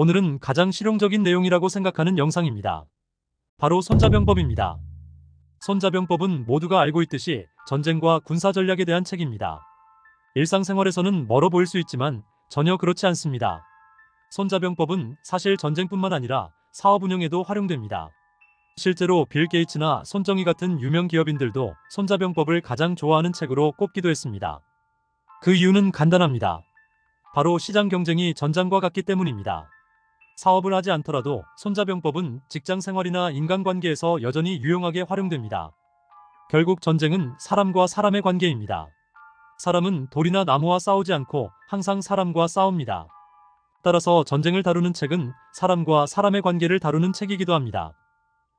오늘은 가장 실용적인 내용이라고 생각하는 영상입니다. 바로 손자병법입니다. 손자병법은 모두가 알고 있듯이 전쟁과 군사 전략에 대한 책입니다. 일상생활에서는 멀어 보일 수 있지만 전혀 그렇지 않습니다. 손자병법은 사실 전쟁뿐만 아니라 사업 운영에도 활용됩니다. 실제로 빌 게이츠나 손정희 같은 유명 기업인들도 손자병법을 가장 좋아하는 책으로 꼽기도 했습니다. 그 이유는 간단합니다. 바로 시장 경쟁이 전장과 같기 때문입니다. 사업을 하지 않더라도 손자병법은 직장 생활이나 인간관계에서 여전히 유용하게 활용됩니다. 결국 전쟁은 사람과 사람의 관계입니다. 사람은 돌이나 나무와 싸우지 않고 항상 사람과 싸웁니다. 따라서 전쟁을 다루는 책은 사람과 사람의 관계를 다루는 책이기도 합니다.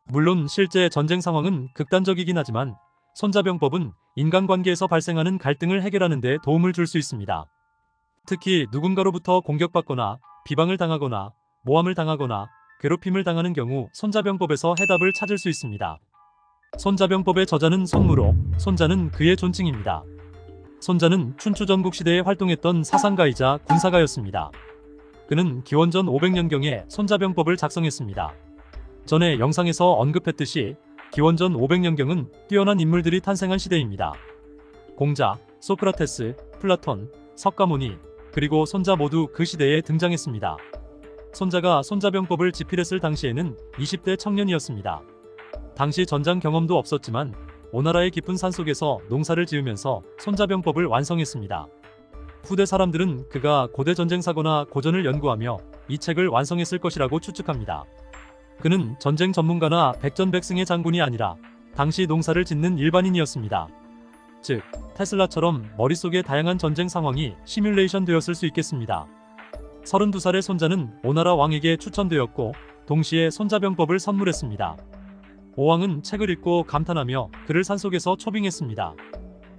물론 실제 전쟁 상황은 극단적이긴 하지만 손자병법은 인간관계에서 발생하는 갈등을 해결하는 데 도움을 줄 수 있습니다. 특히 누군가로부터 공격받거나 비방을 당하거나 모함을 당하거나 괴롭힘을 당하는 경우 손자병법에서 해답을 찾을 수 있습니다. 손자병법의 저자는 손무로, 손자는 그의 존칭입니다. 손자는 춘추 전국 시대에 활동했던 사상가이자 군사가였습니다. 그는 기원전 500년경에 손자병법을 작성했습니다. 전에 영상에서 언급했듯이 기원전 500년경은 뛰어난 인물들이 탄생한 시대입니다. 공자, 소크라테스, 플라톤, 석가모니, 그리고 손자 모두 그 시대에 등장했습니다. 손자가 손자병법을 집필했을 당시에는 20대 청년이었습니다. 당시 전장 경험도 없었지만 오나라의 깊은 산속에서 농사를 지으면서 손자병법을 완성했습니다. 후대 사람들은 그가 고대 전쟁사거나 고전을 연구하며 이 책을 완성했을 것이라고 추측합니다. 그는 전쟁 전문가나 백전백승의 장군이 아니라 당시 농사를 짓는 일반인이었습니다. 즉, 테슬라처럼 머릿속에 다양한 전쟁 상황이 시뮬레이션 되었을 수 있겠습니다. 32살의 손자는 오나라 왕에게 추천되었고 동시에 손자병법을 선물했습니다. 오왕은 책을 읽고 감탄하며 그를 산속에서 초빙했습니다.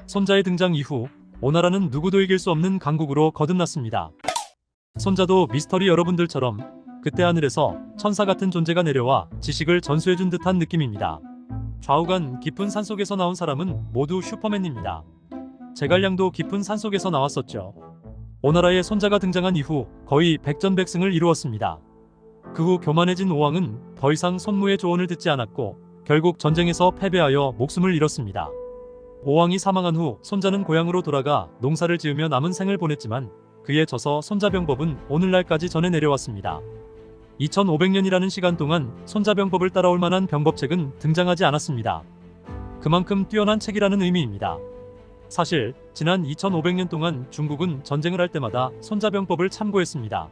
손자의 등장 이후 오나라는 누구도 이길 수 없는 강국으로 거듭났습니다. 손자도 미스터리 여러분들처럼 그때 하늘에서 천사 같은 존재가 내려와 지식을 전수해준 듯한 느낌입니다. 좌우간 깊은 산속에서 나온 사람은 모두 슈퍼맨입니다. 제갈량도 깊은 산속에서 나왔었죠. 오나라의 손자가 등장한 이후 거의 백전백승을 이루었습니다. 그 후 교만해진 오왕은 더 이상 손무의 조언을 듣지 않았고 결국 전쟁에서 패배하여 목숨을 잃었습니다. 오왕이 사망한 후 손자는 고향으로 돌아가 농사를 지으며 남은 생을 보냈지만 그에 져서 손자병법은 오늘날까지 전해 내려왔습니다. 2500년이라는 시간 동안 손자병법을 따라올 만한 병법책은 등장하지 않았습니다. 그만큼 뛰어난 책이라는 의미입니다. 사실 지난 2500년 동안 중국은 전쟁을 할 때마다 손자병법을 참고했습니다.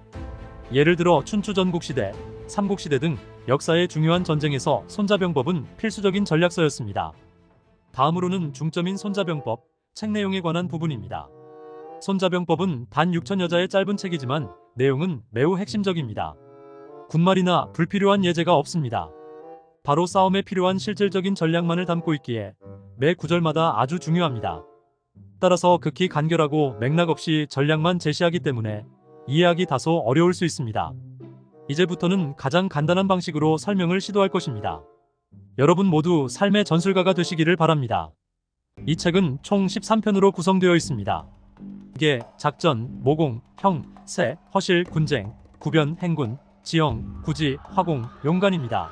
예를 들어 춘추 전국 시대, 삼국 시대 등 역사의 중요한 전쟁에서 손자병법은 필수적인 전략서였습니다. 다음으로는 중점인 손자병법, 책 내용에 관한 부분입니다. 손자병법은 단 6천 여자의 짧은 책이지만 내용은 매우 핵심적입니다. 군말이나 불필요한 예제가 없습니다. 바로 싸움에 필요한 실질적인 전략만을 담고 있기에 매 구절마다 아주 중요합니다. 따라서 극히 간결하고 맥락 없이 전략만 제시하기 때문에 이해하기 다소 어려울 수 있습니다. 이제부터는 가장 간단한 방식으로 설명을 시도할 것입니다. 여러분 모두 삶의 전술가가 되시기를 바랍니다. 이 책은 총 13편으로 구성되어 있습니다. 이게 작전, 모공, 형, 세, 허실, 군쟁, 구변, 행군, 지형, 구지, 화공, 용간입니다.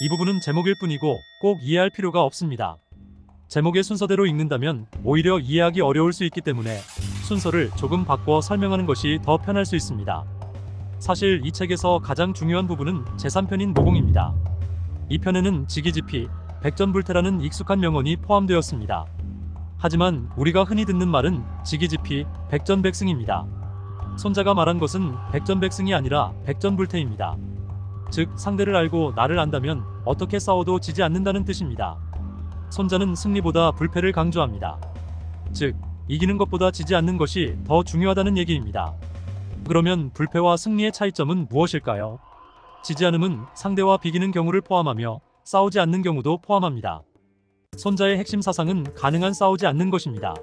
이 부분은 제목일 뿐이고 꼭 이해할 필요가 없습니다. 제목의 순서대로 읽는다면 오히려 이해하기 어려울 수 있기 때문에 순서를 조금 바꿔 설명하는 것이 더 편할 수 있습니다. 사실 이 책에서 가장 중요한 부분은 제3편인 모공입니다. 이 편에는 지기지피, 백전불태라는 익숙한 명언이 포함되었습니다. 하지만 우리가 흔히 듣는 말은 지기지피, 백전백승입니다. 손자가 말한 것은 백전백승이 아니라 백전불태입니다. 즉 상대를 알고 나를 안다면 어떻게 싸워도 지지 않는다는 뜻입니다. 손자는 승리보다 불패를 강조합니다. 즉 이기는 것보다 지지 않는 것이 더 중요하다는 얘기입니다. 그러면 불패와 승리의 차이점은 무엇일까요? 지지 않음은 상대와 비기는 경우를 포함하며 싸우지 않는 경우도 포함합니다. 손자의 핵심 사상은 가능한 싸우지 않는 것입니다.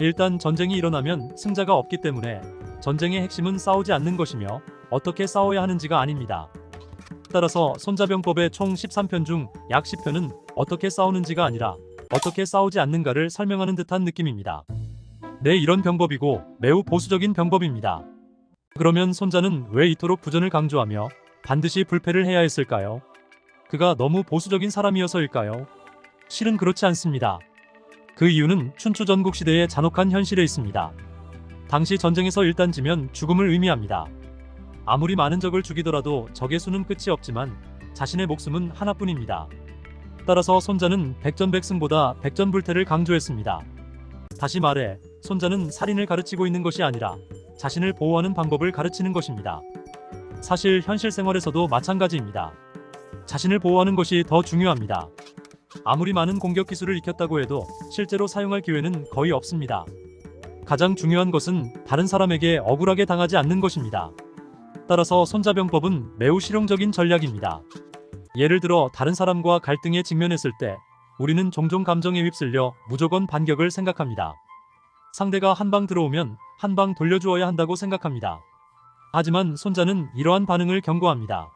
일단 전쟁이 일어나면 승자가 없기 때문에 전쟁의 핵심은 싸우지 않는 것이며 어떻게 싸워야 하는지가 아닙니다. 따라서 손자병법의 총 13편 중 약 10편은 어떻게 싸우는지가 아니라 어떻게 싸우지 않는가를 설명하는 듯한 느낌입니다. 네, 이런 병법이고 매우 보수적인 병법입니다. 그러면 손자는 왜 이토록 부전을 강조하며 반드시 불패를 해야 했을까요? 그가 너무 보수적인 사람이어서일까요? 실은 그렇지 않습니다. 그 이유는 춘추 전국 시대의 잔혹한 현실에 있습니다. 당시 전쟁에서 일단 지면 죽음을 의미합니다. 아무리 많은 적을 죽이더라도 적의 수는 끝이 없지만 자신의 목숨은 하나뿐입니다. 따라서 손자는 백전백승보다 백전불태를 강조했습니다. 다시 말해 손자는 살인을 가르치고 있는 것이 아니라 자신을 보호하는 방법을 가르치는 것입니다. 사실 현실 생활에서도 마찬가지입니다. 자신을 보호하는 것이 더 중요합니다. 아무리 많은 공격 기술을 익혔다고 해도 실제로 사용할 기회는 거의 없습니다. 가장 중요한 것은 다른 사람에게 억울하게 당하지 않는 것입니다. 따라서 손자병법은 매우 실용적인 전략입니다. 예를 들어 다른 사람과 갈등에 직면했을 때 우리는 종종 감정에 휩쓸려 무조건 반격을 생각합니다. 상대가 한 방 들어오면 한 방 돌려주어야 한다고 생각합니다. 하지만 손자는 이러한 반응을 경고합니다.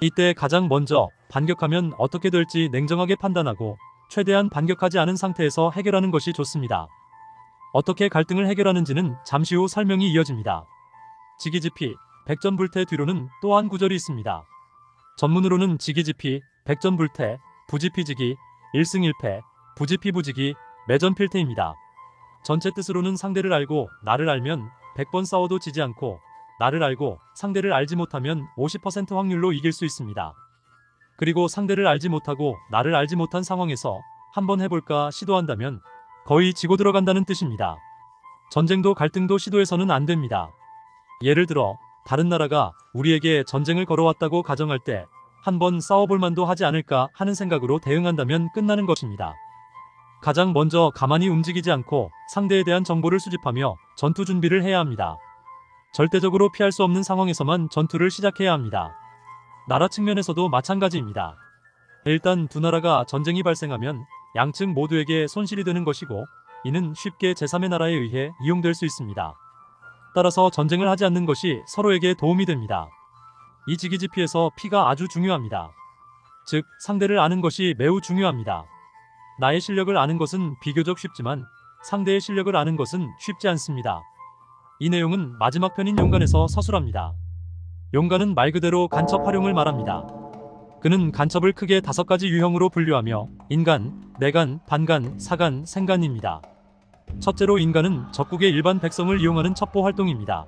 이때 가장 먼저 반격하면 어떻게 될지 냉정하게 판단하고 최대한 반격하지 않은 상태에서 해결하는 것이 좋습니다. 어떻게 갈등을 해결하는지는 잠시 후 설명이 이어집니다. 지기지피, 백전불태 뒤로는 또한 구절이 있습니다. 전문으로는 지기지피, 백전불태, 부지피지기, 1승1패, 부지피부지기, 매전필태입니다. 전체 뜻으로는 상대를 알고 나를 알면 100번 싸워도 지지 않고 나를 알고 상대를 알지 못하면 50% 확률로 이길 수 있습니다. 그리고 상대를 알지 못하고 나를 알지 못한 상황에서 한번 해볼까 시도한다면 거의 지고 들어간다는 뜻입니다. 전쟁도 갈등도 시도해서는 안 됩니다. 예를 들어 다른 나라가 우리에게 전쟁을 걸어왔다고 가정할 때 한번 싸워볼 만도 하지 않을까 하는 생각으로 대응한다면 끝나는 것입니다. 가장 먼저 가만히 움직이지 않고 상대에 대한 정보를 수집하며 전투 준비를 해야 합니다. 절대적으로 피할 수 없는 상황에서만 전투를 시작해야 합니다. 나라 측면에서도 마찬가지입니다. 일단 두 나라가 전쟁이 발생하면 양측 모두에게 손실이 되는 것이고 이는 쉽게 제3의 나라에 의해 이용될 수 있습니다. 따라서 전쟁을 하지 않는 것이 서로에게 도움이 됩니다. 이 지기지피에서 피가 아주 중요합니다. 즉, 상대를 아는 것이 매우 중요합니다. 나의 실력을 아는 것은 비교적 쉽지만 상대의 실력을 아는 것은 쉽지 않습니다. 이 내용은 마지막 편인 용간에서 서술합니다. 용간은 말 그대로 간첩 활용을 말합니다. 그는 간첩을 크게 다섯 가지 유형으로 분류하며 인간, 내간, 반간, 사간, 생간입니다. 첫째로 인간은 적국의 일반 백성을 이용하는 첩보 활동입니다.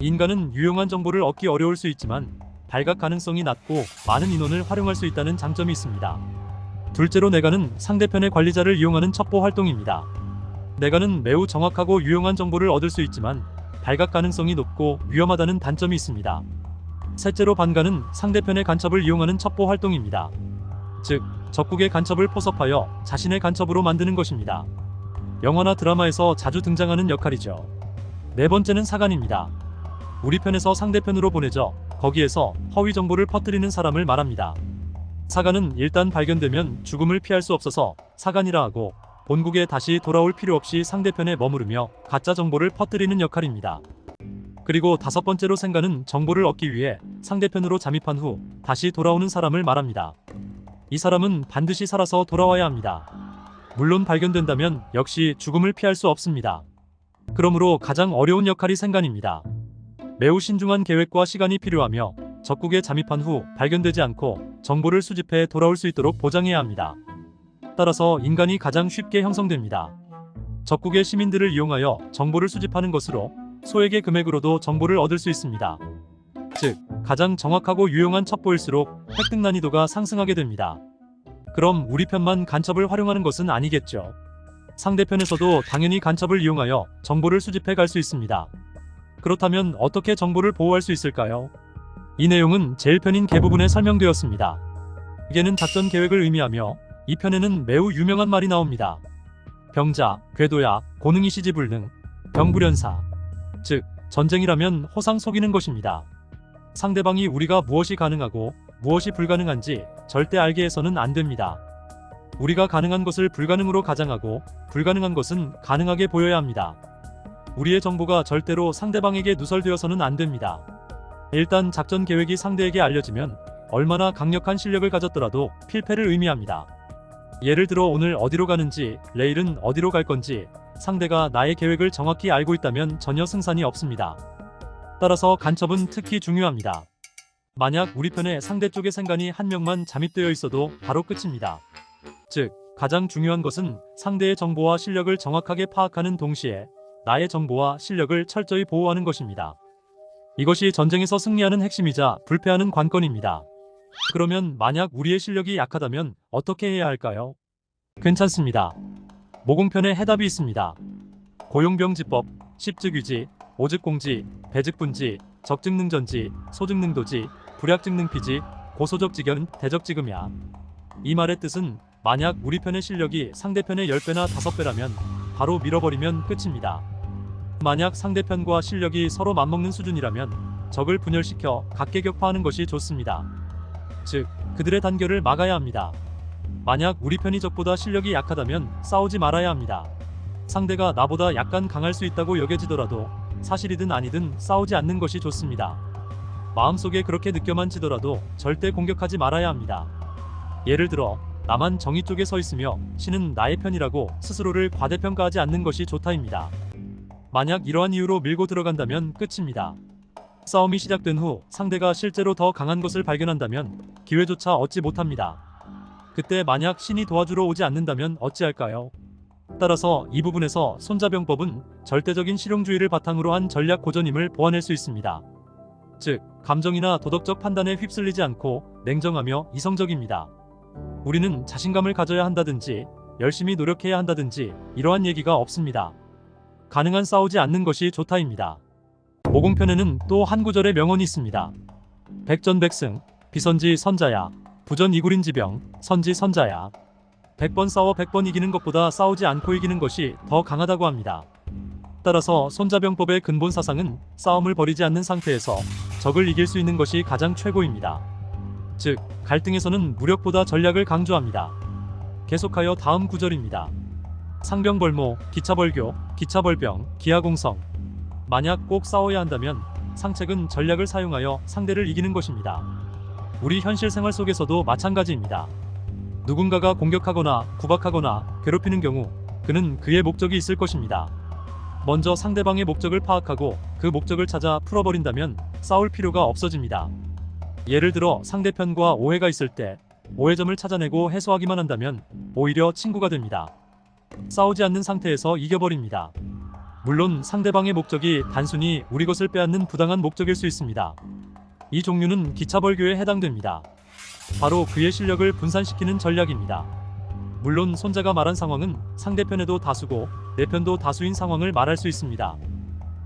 인간은 유용한 정보를 얻기 어려울 수 있지만 발각 가능성이 낮고 많은 인원을 활용할 수 있다는 장점이 있습니다. 둘째로 내간은 상대편의 관리자를 이용하는 첩보 활동입니다. 내간은 매우 정확하고 유용한 정보를 얻을 수 있지만 발각 가능성이 높고 위험하다는 단점이 있습니다. 셋째로 반간은 상대편의 간첩을 이용하는 첩보 활동입니다. 즉, 적국의 간첩을 포섭하여 자신의 간첩으로 만드는 것입니다. 영화나 드라마에서 자주 등장하는 역할이죠. 네 번째는 사간입니다. 우리 편에서 상대편으로 보내져 거기에서 허위 정보를 퍼뜨리는 사람을 말합니다. 사간은 일단 발견되면 죽음을 피할 수 없어서 사간이라 하고 본국에 다시 돌아올 필요 없이 상대편에 머무르며 가짜 정보를 퍼뜨리는 역할입니다. 그리고 다섯 번째로 생가는 정보를 얻기 위해 상대편으로 잠입한 후 다시 돌아오는 사람을 말합니다. 이 사람은 반드시 살아서 돌아와야 합니다. 물론 발견된다면 역시 죽음을 피할 수 없습니다. 그러므로 가장 어려운 역할이 생간입니다. 매우 신중한 계획과 시간이 필요하며 적국에 잠입한 후 발견되지 않고 정보를 수집해 돌아올 수 있도록 보장해야 합니다. 따라서 인간이 가장 쉽게 형성됩니다. 적국의 시민들을 이용하여 정보를 수집하는 것으로 소액의 금액으로도 정보를 얻을 수 있습니다. 즉, 가장 정확하고 유용한 첩보일수록 획득 난이도가 상승하게 됩니다. 그럼 우리 편만 간첩을 활용하는 것은 아니겠죠. 상대편에서도 당연히 간첩을 이용하여 정보를 수집해 갈 수 있습니다. 그렇다면 어떻게 정보를 보호할 수 있을까요? 이 내용은 제일 편인 개부분에 설명되었습니다. 이게는 작전 계획을 의미하며 이 편에는 매우 유명한 말이 나옵니다. 병자, 궤도야, 고능이 시지불능, 병불연사. 즉, 전쟁이라면 호상 속이는 것입니다. 상대방이 우리가 무엇이 가능하고 무엇이 불가능한지 절대 알게 해서는 안 됩니다. 우리가 가능한 것을 불가능으로 가장하고 불가능한 것은 가능하게 보여야 합니다. 우리의 정보가 절대로 상대방에게 누설되어서는 안 됩니다. 일단 작전 계획이 상대에게 알려지면 얼마나 강력한 실력을 가졌더라도 필패를 의미합니다. 예를 들어 오늘 어디로 가는지, 내일은 어디로 갈 건지 상대가 나의 계획을 정확히 알고 있다면 전혀 승산이 없습니다. 따라서 간첩은 특히 중요합니다. 만약 우리 편에 상대 쪽의 생간이 한 명만 잠입되어 있어도 바로 끝입니다. 즉, 가장 중요한 것은 상대의 정보와 실력을 정확하게 파악하는 동시에 나의 정보와 실력을 철저히 보호하는 것입니다. 이것이 전쟁에서 승리하는 핵심이자 불패하는 관건입니다. 그러면 만약 우리의 실력이 약하다면 어떻게 해야 할까요? 괜찮습니다. 모공편에 해답이 있습니다. 고용병지법, 십직위지, 오직공지, 배직분지, 적직능전지, 소직능도지, 불약직능피지, 고소적직연, 대적지금야. 이 말의 뜻은 만약 우리 편의 실력이 상대편의 10배나 5배라면 바로 밀어버리면 끝입니다. 만약 상대편과 실력이 서로 맞먹는 수준이라면 적을 분열시켜 각계 격파하는 것이 좋습니다. 즉, 그들의 단결을 막아야 합니다. 만약 우리 편이 적보다 실력이 약하다면 싸우지 말아야 합니다. 상대가 나보다 약간 강할 수 있다고 여겨지더라도 사실이든 아니든 싸우지 않는 것이 좋습니다. 마음속에 그렇게 느껴만 지더라도 절대 공격하지 말아야 합니다. 예를 들어 나만 정의 쪽에 서 있으며 신은 나의 편이라고 스스로를 과대평가하지 않는 것이 좋다입니다. 만약 이러한 이유로 밀고 들어간다면 끝입니다. 싸움이 시작된 후 상대가 실제로 더 강한 것을 발견한다면 기회조차 얻지 못합니다. 그때 만약 신이 도와주러 오지 않는다면 어찌할까요? 따라서 이 부분에서 손자병법은 절대적인 실용주의를 바탕으로 한 전략 고전임을 보완할 수 있습니다. 즉, 감정이나 도덕적 판단에 휩쓸리지 않고 냉정하며 이성적입니다. 우리는 자신감을 가져야 한다든지 열심히 노력해야 한다든지 이러한 얘기가 없습니다. 가능한 싸우지 않는 것이 좋다입니다. 모공편에는 또 한 구절의 명언이 있습니다. 백전백승, 비선지 선자야, 부전 이구린 지병, 선지 선자야. 100번 싸워 100번 이기는 것보다 싸우지 않고 이기는 것이 더 강하다고 합니다. 따라서 손자병법의 근본 사상은 싸움을 벌이지 않는 상태에서 적을 이길 수 있는 것이 가장 최고입니다. 즉, 갈등에서는 무력보다 전략을 강조합니다. 계속하여 다음 구절입니다. 상병벌모, 기차벌교, 기차벌병, 기하공성. 만약 꼭 싸워야 한다면 상책은 전략을 사용하여 상대를 이기는 것입니다. 우리 현실 생활 속에서도 마찬가지입니다. 누군가가 공격하거나 구박하거나 괴롭히는 경우 그는 그의 목적이 있을 것입니다. 먼저 상대방의 목적을 파악하고 그 목적을 찾아 풀어버린다면 싸울 필요가 없어집니다. 예를 들어 상대편과 오해가 있을 때 오해점을 찾아내고 해소하기만 한다면 오히려 친구가 됩니다. 싸우지 않는 상태에서 이겨버립니다. 물론 상대방의 목적이 단순히 우리 것을 빼앗는 부당한 목적일 수 있습니다. 이 종류는 기차벌교에 해당됩니다. 바로 그의 실력을 분산시키는 전략입니다. 물론 손자가 말한 상황은 상대편에도 다수고 내 편도 다수인 상황을 말할 수 있습니다.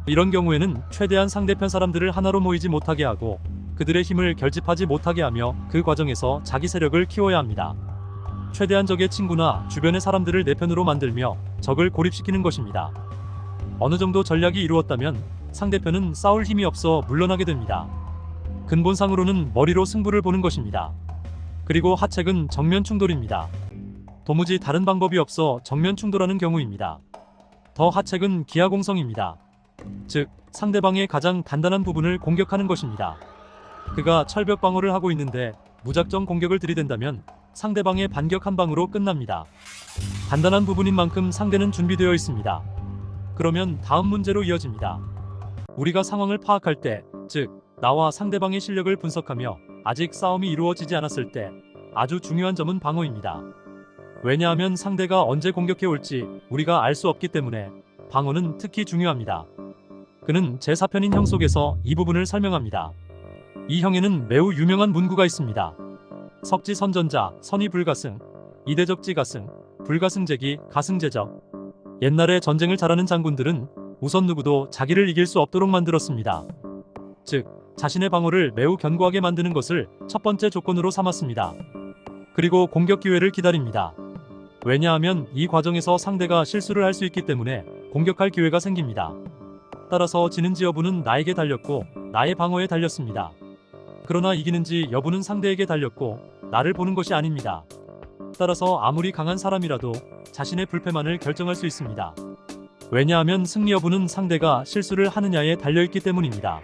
이런 경우에는 최대한 상대편 사람들을 하나로 모이지 못하게 하고 그들의 힘을 결집하지 못하게 하며 그 과정에서 자기 세력을 키워야 합니다. 최대한 적의 친구나 주변의 사람들을 내 편으로 만들며 적을 고립시키는 것입니다. 어느 정도 전략이 이루었다면 상대편은 싸울 힘이 없어 물러나게 됩니다. 근본상으로는 머리로 승부를 보는 것입니다. 그리고 하책은 정면 충돌입니다. 도무지 다른 방법이 없어 정면 충돌하는 경우입니다. 더 하책은 기하공성입니다. 즉, 상대방의 가장 단단한 부분을 공격하는 것입니다. 그가 철벽 방어를 하고 있는데 무작정 공격을 들이댄다면 상대방의 반격 한 방으로 끝납니다. 단단한 부분인 만큼 상대는 준비되어 있습니다. 그러면 다음 문제로 이어집니다. 우리가 상황을 파악할 때, 즉, 나와 상대방의 실력을 분석하며 아직 싸움이 이루어지지 않았을 때 아주 중요한 점은 방어입니다. 왜냐하면 상대가 언제 공격해 올지 우리가 알 수 없기 때문에 방어는 특히 중요합니다. 그는 제4편인 형 속에서 이 부분을 설명합니다. 이 형에는 매우 유명한 문구가 있습니다. 석지 선전자, 선이 불가승, 이대적지 가승, 불가승제기, 가승제적. 옛날에 전쟁을 잘하는 장군들은 우선 누구도 자기를 이길 수 없도록 만들었습니다. 즉, 자신의 방어를 매우 견고하게 만드는 것을 첫 번째 조건으로 삼았습니다. 그리고 공격 기회를 기다립니다. 왜냐하면 이 과정에서 상대가 실수를 할 수 있기 때문에 공격할 기회가 생깁니다. 따라서 지는지 여부는 나에게 달렸고 나의 방어에 달렸습니다. 그러나 이기는지 여부는 상대에게 달렸고 나를 보는 것이 아닙니다. 따라서 아무리 강한 사람이라도 자신의 불패만을 결정할 수 있습니다. 왜냐하면 승리 여부는 상대가 실수를 하느냐에 달려있기 때문입니다.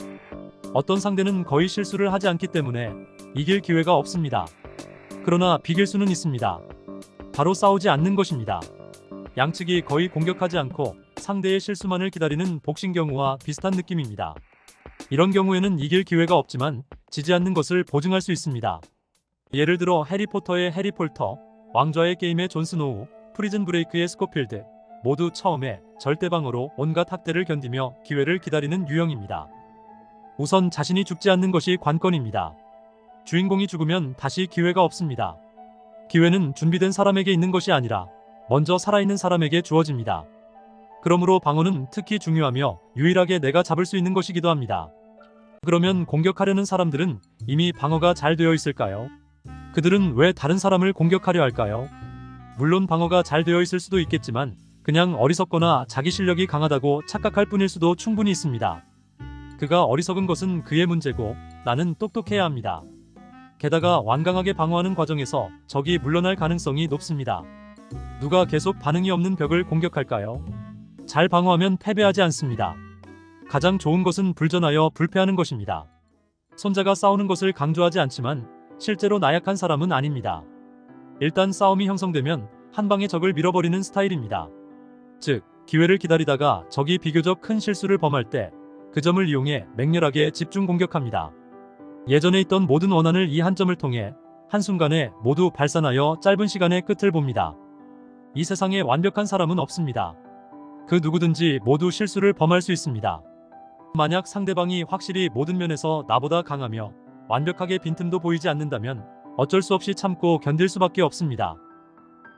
어떤 상대는 거의 실수를 하지 않기 때문에 이길 기회가 없습니다. 그러나 비길 수는 있습니다. 바로 싸우지 않는 것입니다. 양측이 거의 공격하지 않고 상대의 실수만을 기다리는 복싱 경우와 비슷한 느낌입니다. 이런 경우에는 이길 기회가 없지만 지지 않는 것을 보증할 수 있습니다. 예를 들어 해리포터의 해리폴터, 왕좌의 게임의 존 스노우, 프리즌 브레이크의 스코필드 모두 처음에 절대방어로 온갖 학대를 견디며 기회를 기다리는 유형입니다. 우선 자신이 죽지 않는 것이 관건입니다. 주인공이 죽으면 다시 기회가 없습니다. 기회는 준비된 사람에게 있는 것이 아니라 먼저 살아있는 사람에게 주어집니다. 그러므로 방어는 특히 중요하며 유일하게 내가 잡을 수 있는 것이기도 합니다. 그러면 공격하려는 사람들은 이미 방어가 잘 되어 있을까요? 그들은 왜 다른 사람을 공격하려 할까요? 물론 방어가 잘 되어 있을 수도 있겠지만 그냥 어리석거나 자기 실력이 강하다고 착각할 뿐일 수도 충분히 있습니다. 그가 어리석은 것은 그의 문제고 나는 똑똑해야 합니다. 게다가 완강하게 방어하는 과정에서 적이 물러날 가능성이 높습니다. 누가 계속 반응이 없는 벽을 공격할까요? 잘 방어하면 패배하지 않습니다. 가장 좋은 것은 불전하여 불패하는 것입니다. 손자가 싸우는 것을 강조하지 않지만 실제로 나약한 사람은 아닙니다. 일단 싸움이 형성되면 한 방에 적을 밀어버리는 스타일입니다. 즉, 기회를 기다리다가 적이 비교적 큰 실수를 범할 때 그 점을 이용해 맹렬하게 집중 공격합니다. 예전에 있던 모든 원한을 이 한 점을 통해 한순간에 모두 발산하여 짧은 시간에 끝을 봅니다. 이 세상에 완벽한 사람은 없습니다. 그 누구든지 모두 실수를 범할 수 있습니다. 만약 상대방이 확실히 모든 면에서 나보다 강하며 완벽하게 빈틈도 보이지 않는다면 어쩔 수 없이 참고 견딜 수밖에 없습니다.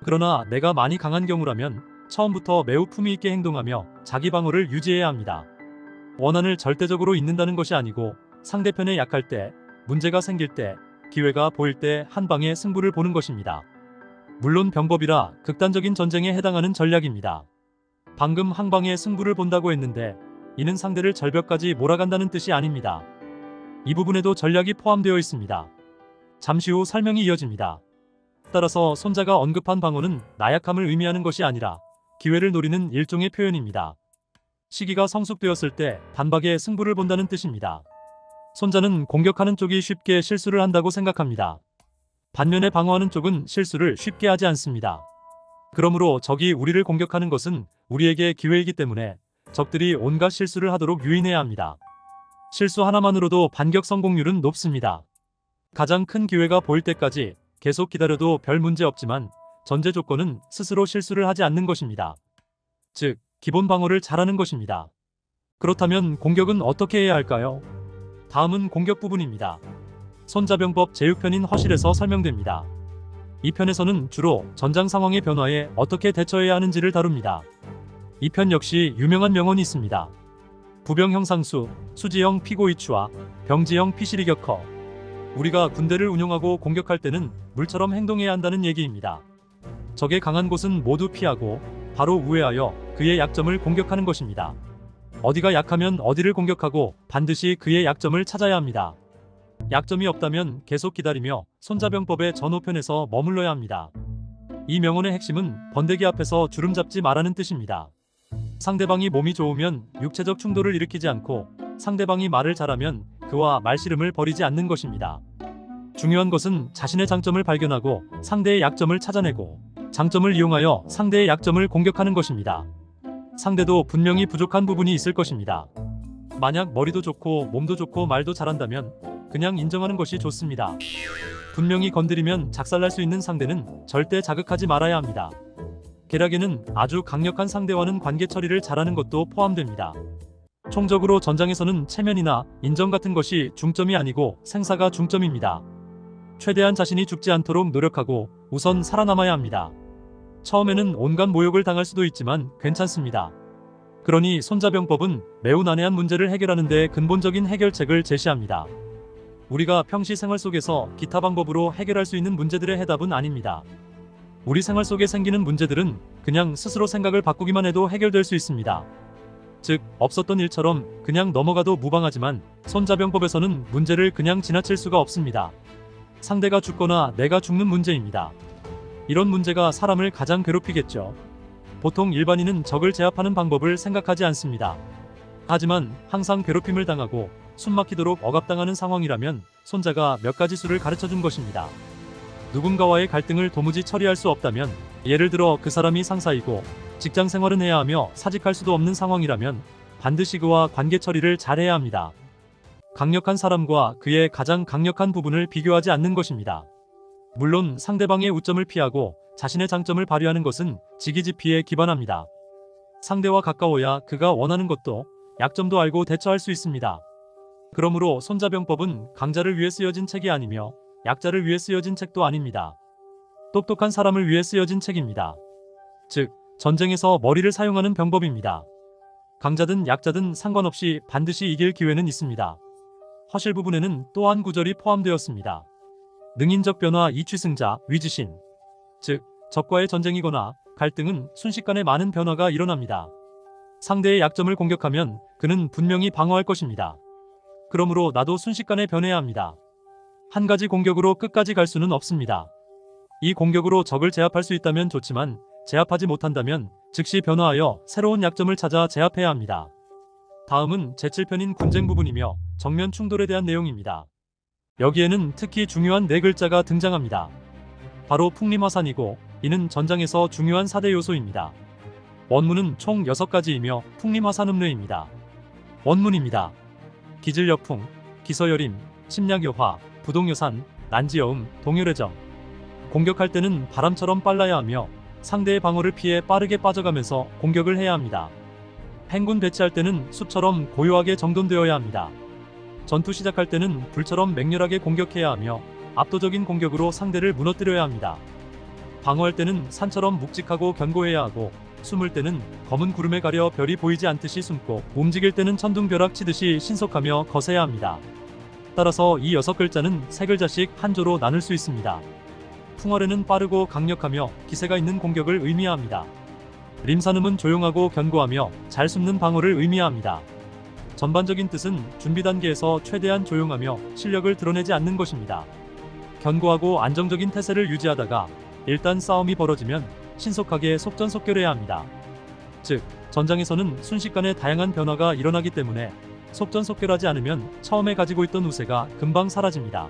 그러나 내가 많이 강한 경우라면 처음부터 매우 품위 있게 행동하며 자기 방어를 유지해야 합니다. 원한을 절대적으로 잇는다는 것이 아니고 상대편에 약할 때, 문제가 생길 때, 기회가 보일 때 한 방에 승부를 보는 것입니다. 물론 병법이라 극단적인 전쟁에 해당하는 전략입니다. 방금 한 방에 승부를 본다고 했는데 이는 상대를 절벽까지 몰아간다는 뜻이 아닙니다. 이 부분에도 전략이 포함되어 있습니다. 잠시 후 설명이 이어집니다. 따라서 손자가 언급한 방어는 나약함을 의미하는 것이 아니라 기회를 노리는 일종의 표현입니다. 시기가 성숙되었을 때 단박에 승부를 본다는 뜻입니다. 손자는 공격하는 쪽이 쉽게 실수를 한다고 생각합니다. 반면에 방어하는 쪽은 실수를 쉽게 하지 않습니다. 그러므로 적이 우리를 공격하는 것은 우리에게 기회이기 때문에 적들이 온갖 실수를 하도록 유인해야 합니다. 실수 하나만으로도 반격 성공률은 높습니다. 가장 큰 기회가 보일 때까지 계속 기다려도 별 문제 없지만 전제 조건은 스스로 실수를 하지 않는 것입니다. 즉, 기본 방어를 잘하는 것입니다. 그렇다면 공격은 어떻게 해야 할까요? 다음은 공격 부분입니다. 손자병법 제6편인 허실에서 설명됩니다. 이 편에서는 주로 전장 상황의 변화에 어떻게 대처해야 하는지를 다룹니다. 이 편 역시 유명한 명언이 있습니다. 부병 형 상수, 수지형 피고이추와 병지형 피시리격커. 우리가 군대를 운용하고 공격할 때는 물처럼 행동해야 한다는 얘기입니다. 적의 강한 곳은 모두 피하고 바로 우회하여 그의 약점을 공격하는 것입니다. 어디가 약하면 어디를 공격하고 반드시 그의 약점을 찾아야 합니다. 약점이 없다면 계속 기다리며 손자병법의 전호편에서 머물러야 합니다. 이 명언의 핵심은 번데기 앞에서 주름 잡지 말라는 뜻입니다. 상대방이 몸이 좋으면 육체적 충돌을 일으키지 않고 상대방이 말을 잘하면 그와 말씨름을 벌이지 않는 것입니다. 중요한 것은 자신의 장점을 발견하고 상대의 약점을 찾아내고 장점을 이용하여 상대의 약점을 공격하는 것입니다. 상대도 분명히 부족한 부분이 있을 것입니다. 만약 머리도 좋고 몸도 좋고 말도 잘한다면 그냥 인정하는 것이 좋습니다. 분명히 건드리면 작살날 수 있는 상대는 절대 자극하지 말아야 합니다. 계략에는 아주 강력한 상대와는 관계 처리를 잘하는 것도 포함됩니다. 총적으로 전장에서는 체면이나 인정 같은 것이 중점이 아니고 생사가 중점입니다. 최대한 자신이 죽지 않도록 노력하고 우선 살아남아야 합니다. 처음에는 온갖 모욕을 당할 수도 있지만 괜찮습니다. 그러니 손자병법은 매우 난해한 문제를 해결하는 데 근본적인 해결책을 제시합니다. 우리가 평시 생활 속에서 기타 방법으로 해결할 수 있는 문제들의 해답은 아닙니다. 우리 생활 속에 생기는 문제들은 그냥 스스로 생각을 바꾸기만 해도 해결될 수 있습니다. 즉, 없었던 일처럼 그냥 넘어가도 무방하지만 손자병법에서는 문제를 그냥 지나칠 수가 없습니다. 상대가 죽거나 내가 죽는 문제입니다. 이런 문제가 사람을 가장 괴롭히겠죠. 보통 일반인은 적을 제압하는 방법을 생각하지 않습니다. 하지만 항상 괴롭힘을 당하고 숨막히도록 억압당하는 상황이라면 손자가 몇 가지 수를 가르쳐 준 것입니다. 누군가와의 갈등을 도무지 처리할 수 없다면 예를 들어 그 사람이 상사이고 직장 생활은 해야 하며 사직할 수도 없는 상황이라면 반드시 그와 관계 처리를 잘해야 합니다. 강력한 사람과 그의 가장 강력한 부분을 비교하지 않는 것입니다. 물론 상대방의 우점을 피하고 자신의 장점을 발휘하는 것은 지기지피에 기반합니다. 상대와 가까워야 그가 원하는 것도 약점도 알고 대처할 수 있습니다. 그러므로 손자병법은 강자를 위해 쓰여진 책이 아니며 약자를 위해 쓰여진 책도 아닙니다. 똑똑한 사람을 위해 쓰여진 책입니다. 즉, 전쟁에서 머리를 사용하는 병법입니다. 강자든 약자든 상관없이 반드시 이길 기회는 있습니다. 허실 부분에는 또한 구절이 포함되었습니다. 능인적 변화 이취승자 위지신. 즉, 적과의 전쟁이거나 갈등은 순식간에 많은 변화가 일어납니다. 상대의 약점을 공격하면 그는 분명히 방어할 것입니다. 그러므로 나도 순식간에 변해야 합니다. 한 가지 공격으로 끝까지 갈 수는 없습니다. 이 공격으로 적을 제압할 수 있다면 좋지만 제압하지 못한다면 즉시 변화하여 새로운 약점을 찾아 제압해야 합니다. 다음은 제7편인 군쟁 부분이며 정면 충돌에 대한 내용입니다. 여기에는 특히 중요한 네 글자가 등장합니다. 바로 풍림화산이고 이는 전장에서 중요한 4대 요소입니다. 원문은 총 6가지이며 풍림화산 음료입니다. 원문입니다. 기질여풍, 기서여림, 심약여화, 부동여산, 난지여음, 동요래정. 공격할 때는 바람처럼 빨라야 하며 상대의 방어를 피해 빠르게 빠져가면서 공격을 해야 합니다. 행군 배치할 때는 숲처럼 고요하게 정돈되어야 합니다. 전투 시작할 때는 불처럼 맹렬하게 공격해야 하며 압도적인 공격으로 상대를 무너뜨려야 합니다. 방어할 때는 산처럼 묵직하고 견고해야 하고 숨을 때는 검은 구름에 가려 별이 보이지 않듯이 숨고 움직일 때는 천둥벼락 치듯이 신속하며 거세야 합니다. 따라서 이 여섯 글자는 세 글자씩 한 조로 나눌 수 있습니다. 풍월에는 빠르고 강력하며 기세가 있는 공격을 의미합니다. 림산음은 조용하고 견고하며 잘 숨는 방어를 의미합니다. 전반적인 뜻은 준비 단계에서 최대한 조용하며 실력을 드러내지 않는 것입니다. 견고하고 안정적인 태세를 유지하다가 일단 싸움이 벌어지면 신속하게 속전속결해야 합니다. 즉, 전장에서는 순식간에 다양한 변화가 일어나기 때문에 속전속결하지 않으면 처음에 가지고 있던 우세가 금방 사라집니다.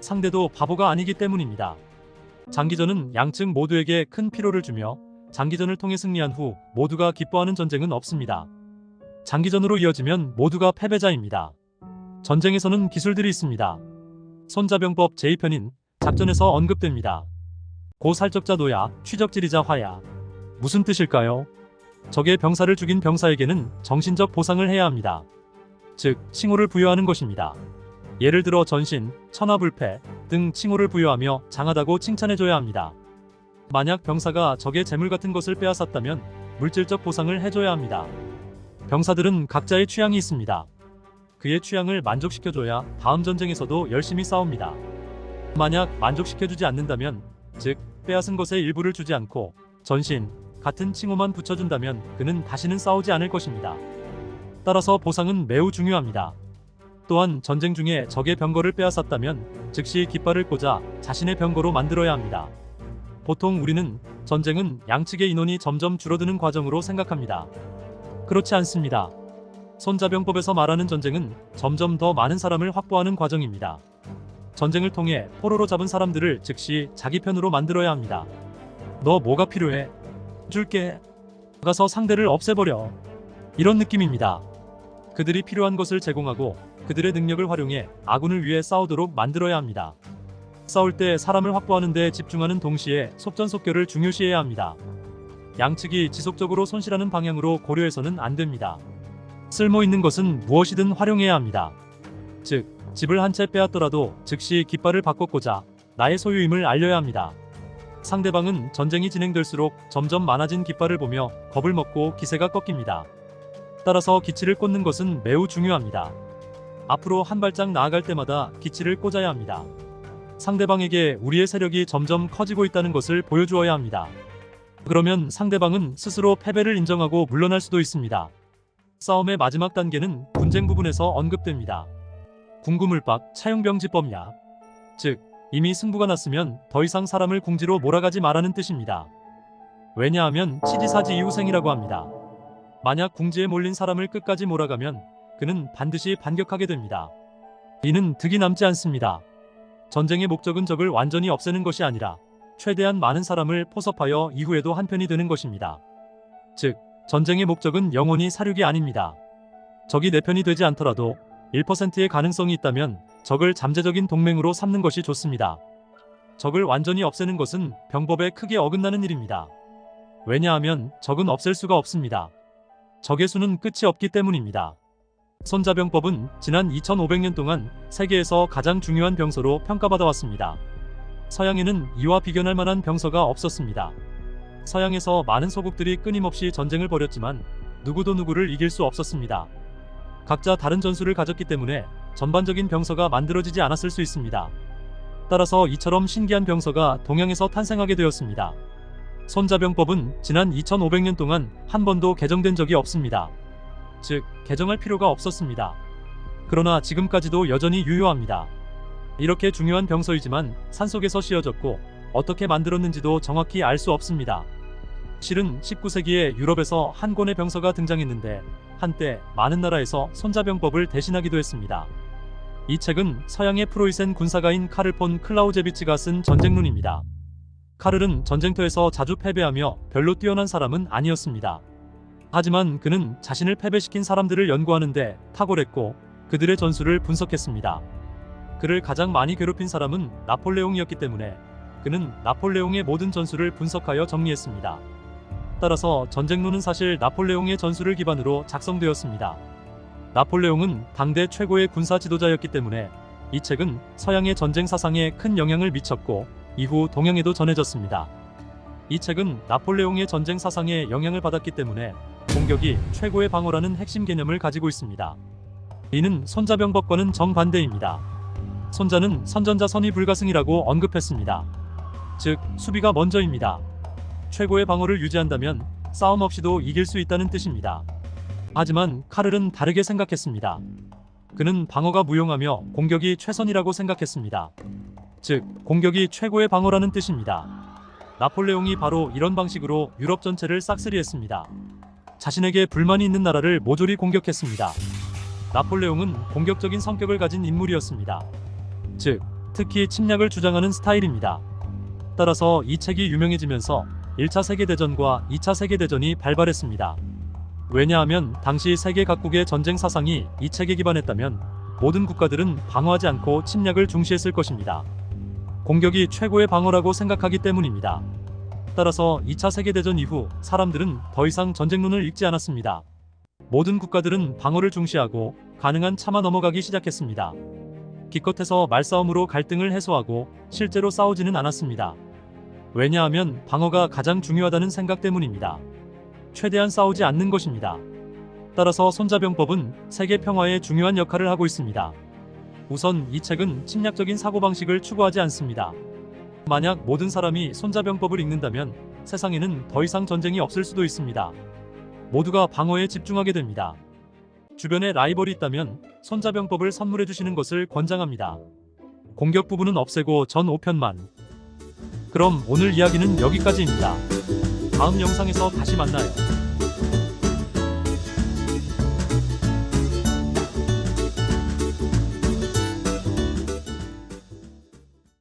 상대도 바보가 아니기 때문입니다. 장기전은 양측 모두에게 큰 피로를 주며 장기전을 통해 승리한 후 모두가 기뻐하는 전쟁은 없습니다. 장기전으로 이어지면 모두가 패배자입니다. 전쟁에서는 기술들이 있습니다. 손자병법 제2편인 작전에서 언급됩니다. 고살적자 노야, 취적지리자 화야. 무슨 뜻일까요? 적의 병사를 죽인 병사에게는 정신적 보상을 해야 합니다. 즉, 칭호를 부여하는 것입니다. 예를 들어 전신, 천하불패 등 칭호를 부여하며 장하다고 칭찬해줘야 합니다. 만약 병사가 적의 재물 같은 것을 빼앗았다면 물질적 보상을 해줘야 합니다. 병사들은 각자의 취향이 있습니다. 그의 취향을 만족시켜줘야 다음 전쟁에서도 열심히 싸웁니다. 만약 만족시켜주지 않는다면, 즉, 빼앗은 것의 일부를 주지 않고 전신, 같은 칭호만 붙여준다면 그는 다시는 싸우지 않을 것입니다. 따라서 보상은 매우 중요합니다. 또한 전쟁 중에 적의 병거를 빼앗았다면 즉시 깃발을 꽂아 자신의 병거로 만들어야 합니다. 보통 우리는 전쟁은 양측의 인원이 점점 줄어드는 과정으로 생각합니다. 그렇지 않습니다. 손자병법에서 말하는 전쟁은 점점 더 많은 사람을 확보하는 과정입니다. 전쟁을 통해 포로로 잡은 사람들을 즉시 자기 편으로 만들어야 합니다. 너 뭐가 필요해? 줄게. 가서 상대를 없애버려. 이런 느낌입니다. 그들이 필요한 것을 제공하고 그들의 능력을 활용해 아군을 위해 싸우도록 만들어야 합니다. 싸울 때 사람을 확보하는 데 집중하는 동시에 속전속결을 중요시해야 합니다. 양측이 지속적으로 손실하는 방향으로 고려해서는 안 됩니다. 쓸모 있는 것은 무엇이든 활용해야 합니다. 즉, 집을 한 채 빼앗더라도 즉시 깃발을 바꿔꽂아 나의 소유임을 알려야 합니다. 상대방은 전쟁이 진행될수록 점점 많아진 깃발을 보며 겁을 먹고 기세가 꺾입니다. 따라서 기치를 꽂는 것은 매우 중요합니다. 앞으로 한 발짝 나아갈 때마다 기치를 꽂아야 합니다. 상대방에게 우리의 세력이 점점 커지고 있다는 것을 보여주어야 합니다. 그러면 상대방은 스스로 패배를 인정하고 물러날 수도 있습니다. 싸움의 마지막 단계는 분쟁 부분에서 언급됩니다. 궁구물박 차용병지법야. 즉, 이미 승부가 났으면 더 이상 사람을 궁지로 몰아가지 말라는 뜻입니다. 왜냐하면 치지사지 이후생이라고 합니다. 만약 궁지에 몰린 사람을 끝까지 몰아가면 그는 반드시 반격하게 됩니다. 이는 득이 남지 않습니다. 전쟁의 목적은 적을 완전히 없애는 것이 아니라 최대한 많은 사람을 포섭하여 이후에도 한편이 되는 것입니다. 즉, 전쟁의 목적은 영원히 사륙이 아닙니다. 적이 내 편이 되지 않더라도 1%의 가능성이 있다면 적을 잠재적인 동맹으로 삼는 것이 좋습니다. 적을 완전히 없애는 것은 병법에 크게 어긋나는 일입니다. 왜냐하면 적은 없앨 수가 없습니다. 적의 수는 끝이 없기 때문입니다. 손자병법은 지난 2500년 동안 세계에서 가장 중요한 병서로 평가받아 왔습니다. 서양에는 이와 비견할 만한 병서가 없었습니다. 서양에서 많은 소국들이 끊임없이 전쟁을 벌였지만 누구도 누구를 이길 수 없었습니다. 각자 다른 전술을 가졌기 때문에 전반적인 병서가 만들어지지 않았을 수 있습니다. 따라서 이처럼 신기한 병서가 동양에서 탄생하게 되었습니다. 손자병법은 지난 2500년 동안 한 번도 개정된 적이 없습니다. 즉, 개정할 필요가 없었습니다. 그러나 지금까지도 여전히 유효합니다. 이렇게 중요한 병서이지만 산속에서 씌어졌고 어떻게 만들었는지도 정확히 알 수 없습니다. 실은 19세기에 유럽에서 한 권의 병서가 등장했는데 한때 많은 나라에서 손자병법을 대신하기도 했습니다. 이 책은 서양의 프로이센 군사가인 카를 폰 클라우제비치가 쓴 전쟁론입니다. 카를은 전쟁터에서 자주 패배하며 별로 뛰어난 사람은 아니었습니다. 하지만 그는 자신을 패배시킨 사람들을 연구하는데 탁월했고 그들의 전술을 분석했습니다. 그를 가장 많이 괴롭힌 사람은 나폴레옹이었기 때문에 그는 나폴레옹의 모든 전술을 분석하여 정리했습니다. 따라서 전쟁론은 사실 나폴레옹의 전술을 기반으로 작성되었습니다. 나폴레옹은 당대 최고의 군사 지도자였기 때문에 이 책은 서양의 전쟁 사상에 큰 영향을 미쳤고 이후 동양에도 전해졌습니다. 이 책은 나폴레옹의 전쟁 사상에 영향을 받았기 때문에 공격이 최고의 방어라는 핵심 개념을 가지고 있습니다. 이는 손자병법과는 정반대입니다. 손자는 선전자 선의 불가승이라고 언급했습니다. 즉, 수비가 먼저입니다. 최고의 방어를 유지한다면 싸움 없이도 이길 수 있다는 뜻입니다. 하지만 카를은 다르게 생각했습니다. 그는 방어가 무용하며 공격이 최선이라고 생각했습니다. 즉, 공격이 최고의 방어라는 뜻입니다. 나폴레옹이 바로 이런 방식으로 유럽 전체를 싹쓸이했습니다. 자신에게 불만이 있는 나라를 모조리 공격했습니다. 나폴레옹은 공격적인 성격을 가진 인물이었습니다. 즉, 특히 침략을 주장하는 스타일입니다. 따라서 이 책이 유명해지면서 1차 세계대전과 2차 세계대전이 발발했습니다. 왜냐하면 당시 세계 각국의 전쟁 사상이 이 책에 기반했다면 모든 국가들은 방어하지 않고 침략을 중시했을 것입니다. 공격이 최고의 방어라고 생각하기 때문입니다. 따라서 2차 세계대전 이후 사람들은 더 이상 전쟁론을 읽지 않았습니다. 모든 국가들은 방어를 중시하고 가능한 참아 넘어가기 시작했습니다. 기껏해서 말싸움으로 갈등을 해소하고 실제로 싸우지는 않았습니다. 왜냐하면 방어가 가장 중요하다는 생각 때문입니다. 최대한 싸우지 않는 것입니다. 따라서 손자병법은 세계 평화에 중요한 역할을 하고 있습니다. 우선 이 책은 침략적인 사고방식을 추구하지 않습니다. 만약 모든 사람이 손자병법을 읽는다면 세상에는 더 이상 전쟁이 없을 수도 있습니다. 모두가 방어에 집중하게 됩니다. 주변에 라이벌이 있다면 손자병법을 선물해 주시는 것을 권장합니다. 공격 부분은 없애고 전 5편만. 그럼 오늘 이야기는 여기까지입니다. 다음 영상에서 다시 만나요.